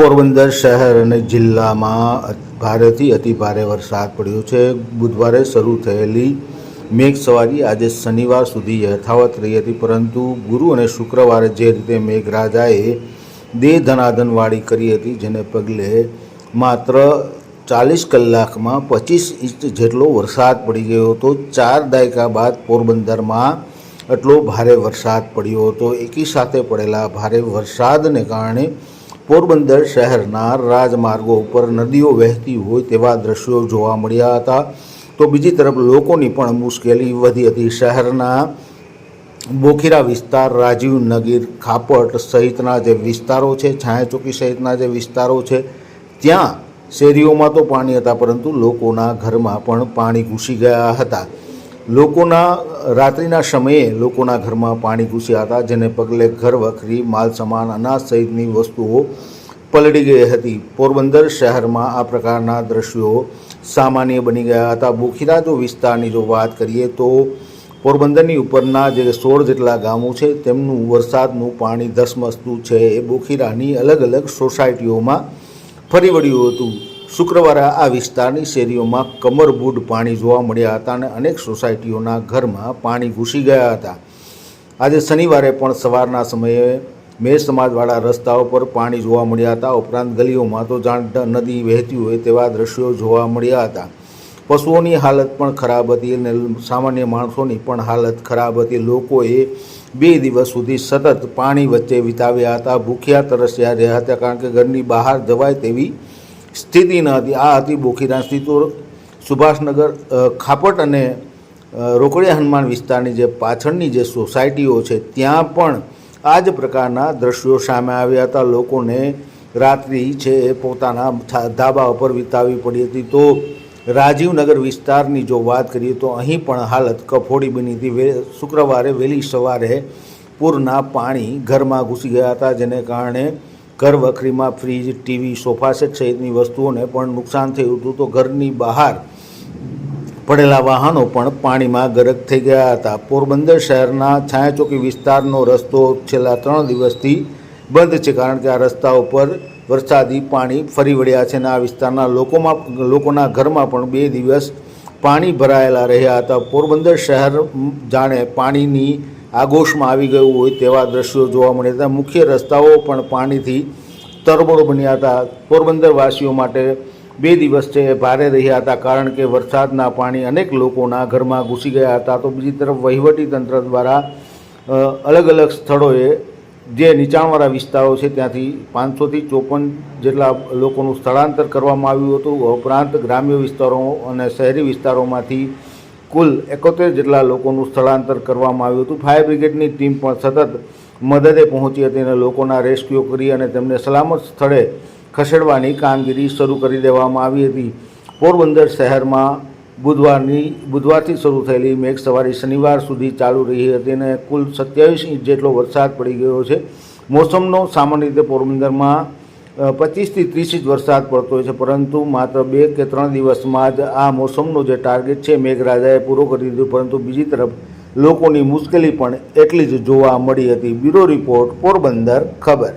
પોરબંદર શહેર અને જિલ્લામાં ભારેથી અતિ ભારે વરસાદ પડ્યો છે. બુધવારે શરૂ થયેલી મેઘ સવારી આજે શનિવાર સુધી યથાવત રહી હતી, પરંતુ ગુરુ અને શુક્રવારે જે રીતે મેઘરાજાએ દેહ ધનાધનવાળી કરી હતી, જેને પગલે માત્ર ચાલીસ કલાકમાં પચીસ ઇંચ જેટલો વરસાદ પડી ગયો હતો. ચાર દાયકા બાદ પોરબંદરમાં આટલો ભારે વરસાદ પડ્યો હતો. એકી સાથે પડેલા ભારે વરસાદને કારણે પોરબંદર શહેરના રાજમાર્ગો ઉપર નદીઓ વહેતી હોય તેવા દ્રશ્યો જોવા મળ્યા હતા. તો બીજી તરફ લોકોની પણ મુશ્કેલી વધી હતી. શહેરના બોખીરા વિસ્તાર, રાજીવ નગીર, ખાપટ સહિતના જે વિસ્તારો છે, છાયાચોકી સહિતના જે વિસ્તારો છે, ત્યાં શેરીઓમાં તો પાણી હતા, પરંતુ લોકોના ઘરમાં પણ પાણી ઘૂસી ગયા હતા. લોકોના રાત્રિના સમયે લોકોના ઘરમાં પાણી ઘૂસ્યા હતા, જેને પગલે ઘર વખરી, માલ સામાન, અનાજ સહિતની વસ્તુઓ પલળી ગઈ હતી. પોરબંદર શહેરમાં આ પ્રકારના દ્રશ્યો સામાન્ય બની ગયા હતા. બોખીરા જો વિસ્તારની જો વાત કરીએ તો પોરબંદરની ઉપરના જે સોળ જેટલા ગામો છે, તેમનું વરસાદનું પાણી ધસમસતું છે. એ બોખીરાની અલગ અલગ સોસાયટીઓમાં ફરી વળ્યું હતું. શુક્રવારે આ વિસ્તારની શેરીઓમાં કમરબૂડ પાણી જોવા મળ્યા હતા અને અનેક સોસાયટીઓના ઘરમાં પાણી ઘૂસી ગયા હતા. આજે શનિવારે પણ સવારના સમયે મેર સમાજવાળા રસ્તાઓ પર પાણી જોવા મળ્યા હતા. ઉપરાંત ગલીઓમાં તો જાણ નદી વહેતી હોય તેવા દ્રશ્યો જોવા મળ્યા હતા. પશુઓની હાલત પણ ખરાબ હતી અને સામાન્ય માણસોની પણ હાલત ખરાબ હતી. લોકોએ બે દિવસ સુધી સતત પાણી વચ્ચે વિતાવ્યા હતા. ભૂખ્યા, તરસ્યા રહ્યા હતા કારણ કે ઘરની બહાર જવાય તેવી સ્થિતિ ન હતી. આ હતી બોખીરા સ્થિતિ સુભાષનગર ખાપટ અને રોકડિયા હનુમાન વિસ્તારની જે પાછળની જે સોસાયટીઓ છે, ત્યાં પણ આ જ પ્રકારના દ્રશ્યો સામે આવ્યા હતા. લોકોને રાત્રિ છે એ પોતાના ધાબા ઉપર વિતાવી પડી હતી. તો રાજીવનગર વિસ્તારની જો વાત કરીએ તો અહીં પણ હાલત કફોડી બની હતી. વે, શુક્રવારે વહેલી સવારે પૂરના પાણી ઘરમાં ઘૂસી ગયા હતા, જેને કારણે ઘર વખરીમાં ફ્રીજ, ટીવી, સોફા સેટ સહિતની વસ્તુઓને પણ નુકસાન થયું હતું તો ઘરની બહાર પડેલા વાહનો પણ પાણીમાં ગરક થઈ ગયા હતા. પોરબંદર શહેરના છાયાચોકી વિસ્તારનો રસ્તો છેલ્લા ત્રણ દિવસથી બંધ છે કારણ કે આ રસ્તા ઉપર વરસાદી પાણી ફરી વળ્યા છે અને આ વિસ્તારના લોકોમાં લોકોના ઘરમાં પણ બે દિવસ પાણી ભરાયેલા રહ્યા હતા. પોરબંદર શહેર જાણે પાણીની આગોશમાં આવી ગયું હોય તેવા દ્રશ્યો જોવા મળ્યા હતા. મુખ્ય રસ્તાઓ પણ પાણીથી તરબોળ બન્યા હતા. પોરબંદરવાસીઓ માટે બે દિવસ છે ભારે રહ્યા હતા કારણ કે વરસાદના પાણી અનેક લોકોના ઘરમાં ઘૂસી ગયા હતા. તો બીજી તરફ વહીવટી તંત્ર દ્વારા અલગ અલગ સ્થળોએ જે નીચાણવાળા વિસ્તારો છે ત્યાંથી પાંચસોથી ચોપન જેટલા લોકોનું સ્થળાંતર કરવામાં આવ્યું હતું. ઉપરાંત ગ્રામ્ય વિસ્તારો અને શહેરી વિસ્તારોમાંથી કુલ એકોતેર જેટલા લોકોનું સ્થળાંતર કરવામાં આવ્યું હતું. ફાયર બ્રિગેડની ટીમ પણ સતત મદદે પહોંચી હતી અને લોકોના રેસ્ક્યુ કરી અને તેમને સલામત સ્થળે ખસેડવાની કામગીરી શરૂ કરી દેવામાં આવી હતી. પોરબંદર શહેરમાં બુધવારની, બુધવારથી શરૂ થયેલી મેઘ સવારી શનિવાર સુધી ચાલુ રહી હતી અને કુલ સત્યાવીસ ઇંચ જેટલો વરસાદ પડી ગયો છે. મોસમનો સામાન્ય રીતે પોરબંદરમાં પચીસથી ત્રીસ ઇંચ વરસાદ પડતો હોય છે, પરંતુ માત્ર બે કે ત્રણ દિવસમાં જ આ મોસમનો જે ટાર્ગેટ છે, મેઘરાજાએ પૂરો કરી દીધો, પરંતુ બીજી તરફ લોકોની મુશ્કેલી પણ એટલી જ જોવા મળી હતી. બ્યુરો રિપોર્ટ, પોરબંદર, ખબર.